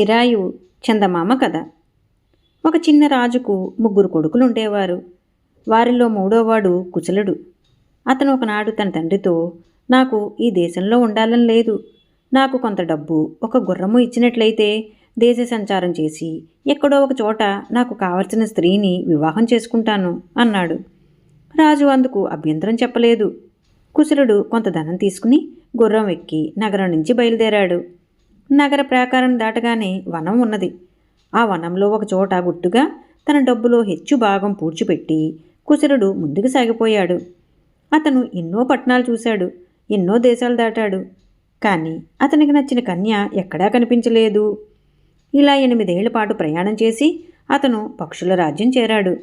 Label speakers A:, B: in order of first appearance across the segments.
A: చిరాయు చందమామ కథ. ఒక చిన్న రాజుకు ముగ్గురు కొడుకులు ఉండేవారు వారిలో మూడోవాడు కుచలుడు అతను ఒకనాడు తన తండ్రితో నాకు ఈ దేశంలో ఉండాలని లేదు. నాకు కొంత డబ్బు ఒక గుర్రము ఇచ్చినట్లయితే దేశ సంచారం చేసి ఎక్కడో ఒక చోట నాకు కావలసిన స్త్రీని వివాహం చేసుకుంటాను అన్నాడు. రాజు అందుకు అభ్యంతరం చెప్పలేదు. కుశలుడు కొంత ధనం తీసుకుని గుర్రం ఎక్కి నగరం నుంచి బయలుదేరాడు. నగర ప్రాకారం దాటగానే వనం ఉన్నది. ఆ వనంలో ఒక చోట గుట్టుగా తన డబ్బులో హెచ్చు భాగం పూడ్చిపెట్టి కుశలుడు ముందుకు సాగిపోయాడు. అతను ఎన్నో పట్టణాలు చూశాడు ఎన్నో దేశాలు దాటాడు. కానీ అతనికి నచ్చిన కన్య ఎక్కడా కనిపించలేదు. ఇలా ఎనిమిదేళ్ళ పాటు ప్రయాణం చేసి అతను పక్షుల రాజ్యం చేరాడు.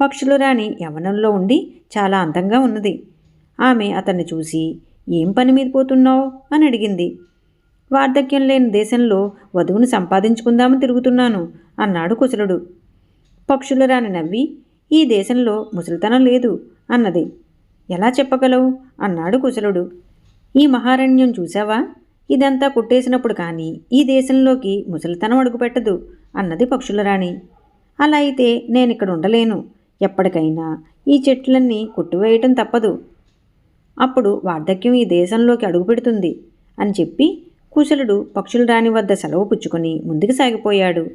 A: పక్షుల రాణి యవనంలో ఉండి చాలా అందంగా ఉన్నది. ఆమె అతన్ని చూసి ఏం పని మీద పోతున్నావు? అని అడిగింది. వార్ధక్యం లేని దేశంలో వధువును సంపాదించుకుందామని తిరుగుతున్నాను అన్నాడు కుశలుడు. పక్షుల రాని నవ్వి ఈ దేశంలో ముసలితనం లేదు అన్నది. ఎలా చెప్పగలవు? అన్నాడు కుశలుడు. ఈ మహారణ్యం చూసావా ఇదంతా కుట్టేసినప్పుడు కానీ ఈ దేశంలోకి ముసలితనం అడుగుపెట్టదు అన్నది పక్షుల రాణి. అలా అయితే నేను ఇక్కడ ఉండలేను. ఎప్పటికైనా ఈ చెట్లన్నీ కొట్టివేయటం తప్పదు. అప్పుడు వార్ధక్యం ఈ దేశంలోకి అడుగుపెడుతుంది అని చెప్పి కుశలుడు పక్షుల రాణి వద్ద సెలవు పుచ్చుకొని ముందుకు సాగిపోయాడు.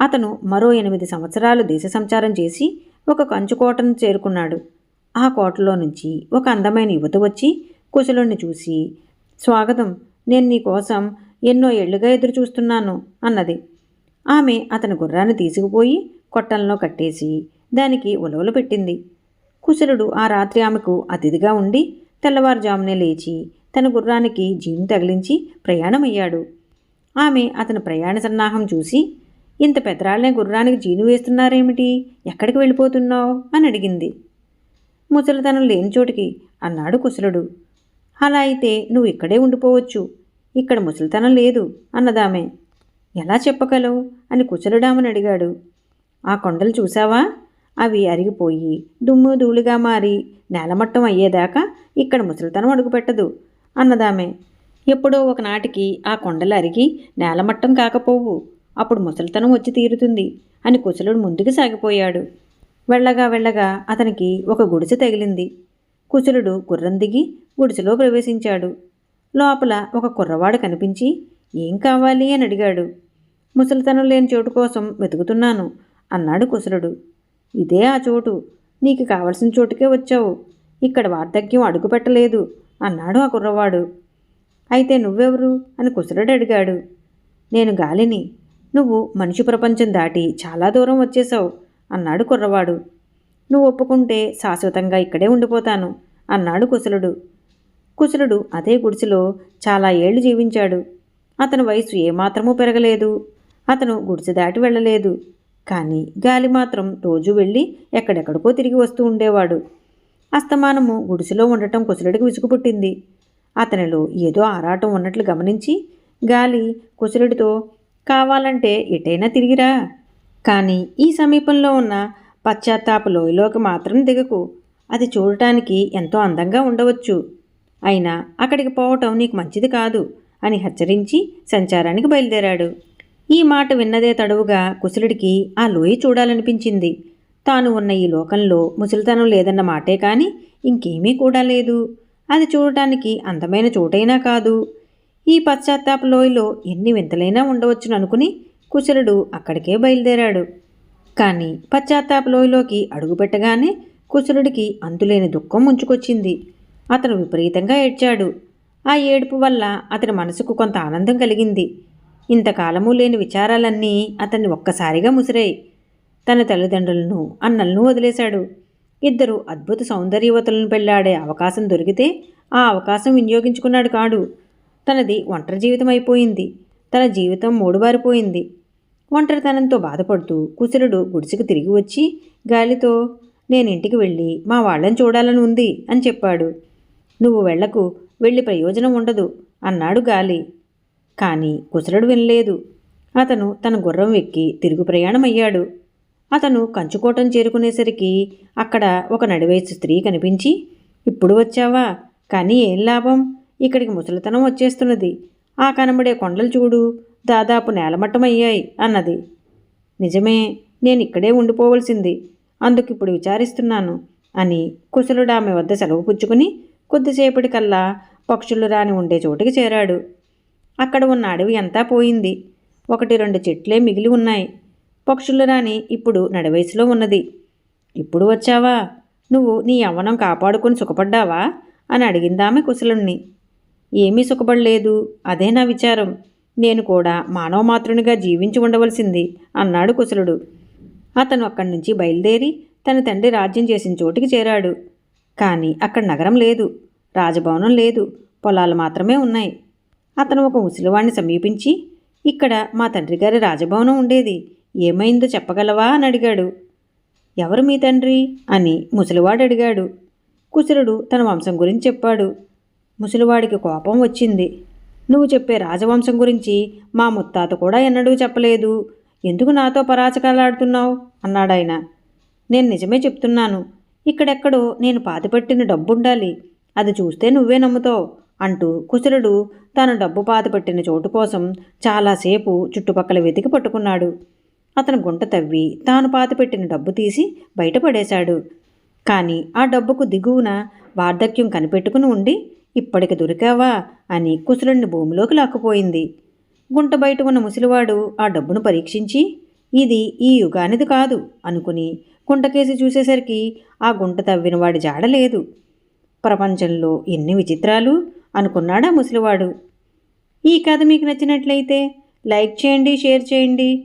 A: అతను మరో ఎనిమిది సంవత్సరాలు దేశ సంచారం చేసి ఒక కంచుకోటను చేరుకున్నాడు. ఆ కోటలో నుంచి ఒక అందమైన యువత వచ్చి కుశలుణ్ణి చూసి స్వాగతం. నేను నీకోసం ఎన్నో ఏళ్ళుగా ఎదురు చూస్తున్నాను అన్నది. ఆమె అతని గుర్రాన్ని తీసుకుపోయి కొట్టంలో కట్టేసి దానికి ఉలవలు పెట్టింది. కుశలుడు ఆ రాత్రి ఆమెకు అతిథిగా ఉండి తెల్లవారుజామునే లేచి తన గుర్రానికి జీను తగిలించి ప్రయాణమయ్యాడు. ఆమె అతని ప్రయాణ సన్నాహం చూసి ఇంత పెద్దరాళ్ళనే గుర్రానికి జీను వేస్తున్నారేమిటి? ఎక్కడికి వెళ్ళిపోతున్నావు? అని అడిగింది. ముసలితనం లేని చోటికి అన్నాడు కుశలుడు. అలా అయితే నువ్వు ఇక్కడే ఉండిపోవచ్చు. ఇక్కడ ముసలితనం లేదు అన్నదామె. ఎలా చెప్పగలవు? అని కుశలుడామని అడిగాడు. ఆ కొండలు చూసావా అవి అరిగిపోయి దుమ్ము ధూళిగా మారి నేలమట్టం అయ్యేదాకా ఇక్కడ ముసలితనం అడుగుపెట్టదు. అన్నదామె. ఎప్పుడో ఒకనాటికి ఆ కొండలు అరిగి నేలమట్టం కాకపోవు. అప్పుడు ముసలితనం వచ్చి తీరుతుంది అని కుశలుడు ముందుకు సాగిపోయాడు. వెళ్ళగా వెళ్ళగా అతనికి ఒక గుడిసె తగిలింది. కుశలుడు గుర్రం దిగి గుడిసెలో ప్రవేశించాడు. లోపల ఒక కుర్రవాడు కనిపించి ఏం కావాలి? అని అడిగాడు. ముసలితనం లేని చోటు కోసం వెతుకుతున్నాను అన్నాడు కుశలుడు. ఇదే ఆ చోటు. నీకు కావలసిన చోటుకే వచ్చావు. ఇక్కడ వార్ధక్యం అడుగుపెట్టలేదు అన్నాడు ఆ కుర్రవాడు. అయితే నువ్వెవరు? అని కుసరుడు అడిగాడు. నేను గాలిని. నువ్వు మనిషి ప్రపంచం దాటి చాలా దూరం వచ్చేసావు అన్నాడు కుర్రవాడు. నువ్వు ఒప్పుకుంటే శాశ్వతంగా ఇక్కడే ఉండిపోతాను అన్నాడు కుశలుడు కుశలుడు అదే గుడిసెలో చాలా ఏళ్ళు జీవించాడు. అతని వయసు ఏమాత్రమూ పెరగలేదు. అతను గుడిసె దాటి వెళ్ళలేదు. కానీ గాలి మాత్రం రోజు వెళ్ళి ఎక్కడెక్కడికో తిరిగి వస్తూ ఉండేవాడు. అస్తమానము. గుడిసెలో ఉండటం కుశలుడికి విసుగు పుట్టింది. అతనిలో ఏదో ఆరాటం ఉన్నట్లు గమనించి గాలి కుశలుడితో కావాలంటే ఎటైనా తిరిగిరా. కానీ ఈ సమీపంలో ఉన్న పశ్చాత్తాప లోయలోకి మాత్రం దిగకు. అది చూడటానికి ఎంతో అందంగా ఉండవచ్చు. అయినా అక్కడికి పోవటం నీకు మంచిది కాదు అని హెచ్చరించి సంచారానికి బయలుదేరాడు. ఈ మాట విన్నదే తడువుగా కుశలుడికి ఆ లోయ చూడాలనిపించింది. తాను ఉన్న ఈ లోకంలో ముసలితనం లేదన్న మాటే కాని ఇంకేమీ కూడా లేదు. అది చూడటానికి అందమైన చోటైనా కాదు. ఈ పశ్చాత్తాప లోయలో ఎన్ని వింతలైనా ఉండవచ్చును అనుకుని కుశలుడు అక్కడికే బయలుదేరాడు. కానీ పశ్చాత్తాప లోయలోకి అడుగుపెట్టగానే కుశలుడికి అంతులేని దుఃఖం ముంచుకొచ్చింది. అతను విపరీతంగా ఏడ్చాడు. ఆ ఏడుపు వల్ల అతని మనసుకు కొంత ఆనందం కలిగింది. ఇంతకాలము లేని విచారాలన్నీ అతన్ని ఒక్కసారిగా ముసిరాయి. తన తల్లిదండ్రులను అన్నలను వదిలేశాడు. ఇద్దరు అద్భుత సౌందర్యవతులను పెళ్ళాడే అవకాశం దొరికితే ఆ అవకాశం వినియోగించుకున్నాడు కాడు. తనది ఒంటరి జీవితం అయిపోయింది తన జీవితం మూడుబారిపోయింది. ఒంటరితనంతో బాధపడుతూ కుశలుడు గుడిసెకు తిరిగి వచ్చి గాలితో నేను ఇంటికి వెళ్ళి మా వాళ్ళని చూడాలని ఉంది అని చెప్పాడు. నువ్వు వెళ్ళకు వెళ్ళి ప్రయోజనం ఉండదు అన్నాడు గాలి. కానీ కుశలుడు వినలేదు. అతను తన గుర్రం ఎక్కి తిరుగు ప్రయాణం అయ్యాడు అతను కంచుకోటం చేరుకునేసరికి అక్కడ ఒక నడివయసు స్త్రీ కనిపించి ఇప్పుడు వచ్చావా? కానీ ఏం లాభం? ఇక్కడికి ముసలితనం వచ్చేస్తున్నది. ఆ కనబడే కొండలు చూడు. దాదాపు నేలమట్టమయ్యాయి అన్నది. నిజమే నేను ఇక్కడే ఉండిపోవలసింది. అందుకు ఇప్పుడు విచారిస్తున్నాను అని కుశలుడు ఆమె వద్ద సెలవు పుచ్చుకుని కొద్దిసేపటికల్లా పక్షులు రాని ఉండే చోటుకి చేరాడు. అక్కడ ఉన్న అడవి అంతా పోయింది. ఒకటి రెండు చెట్లే మిగిలి ఉన్నాయి. పక్షుల రాని ఇప్పుడు నడివయసులో ఉన్నది. ఇప్పుడు వచ్చావా? నువ్వు నీ యవ్వనం కాపాడుకొని సుఖపడ్డావా? అని అడిగిందామె కుశలుణ్ణి. ఏమీ సుఖపడలేదు. అదే నా విచారం. నేను కూడా మానవ మాతృనిగా జీవించి ఉండవలసింది అన్నాడు కుశలుడు. అతను అక్కడి నుంచి బయలుదేరి తన తండ్రి రాజ్యం చేసిన చోటికి చేరాడు. కానీ అక్కడ నగరం లేదు. రాజభవనం లేదు. పొలాలు మాత్రమే ఉన్నాయి. అతను ఒక ముసలివాణ్ణి సమీపించి ఇక్కడ మా తండ్రి గారి రాజభవనం ఉండేది. ఏమైందో చెప్పగలవా అని అడిగాడు. ఎవరు మీ తండ్రి? అని ముసలివాడు అడిగాడు. కుశలుడు తన వంశం గురించి చెప్పాడు. ముసలివాడికి కోపం వచ్చింది. నువ్వు చెప్పే రాజవంశం గురించి మా ముత్తాత కూడా ఎన్నడూ చెప్పలేదు. ఎందుకు నాతో పరాచకాలాడుతున్నావు అన్నాడాయన నేను నిజమే చెప్తున్నాను. ఇక్కడెక్కడో నేను పాతిపెట్టిన డబ్బుండాలి. అది చూస్తే నువ్వే నమ్ముతావు అంటూ కుశలుడు తాను డబ్బు పాతిపెట్టిన చోటు కోసం చాలాసేపు చుట్టుపక్కల వెతికి పట్టుకున్నాడు. అతను గుంట తవ్వి తాను పాతిపెట్టిన డబ్బు తీసి బయటపడేశాడు. కానీ ఆ డబ్బుకు దిగువన వార్ధక్యం కనిపెట్టుకుని ఉండి ఇప్పటికి దొరికావా? అని కుశలుడిని భూమిలోకి లాక్కుపోయింది. గుంట బయట ఉన్న ముసలివాడు ఆ డబ్బును పరీక్షించి ఇది ఈ యుగానిది కాదు అనుకుని గుంటకేసి చూసేసరికి ఆ గుంట తవ్విన వాడి జాడ లేదు. ప్రపంచంలో ఎన్ని విచిత్రాలు అనుకున్నాడా ముసలివాడు. ఈ కథ మీకు నచ్చినట్లయితే లైక్ చేయండి షేర్ చేయండి.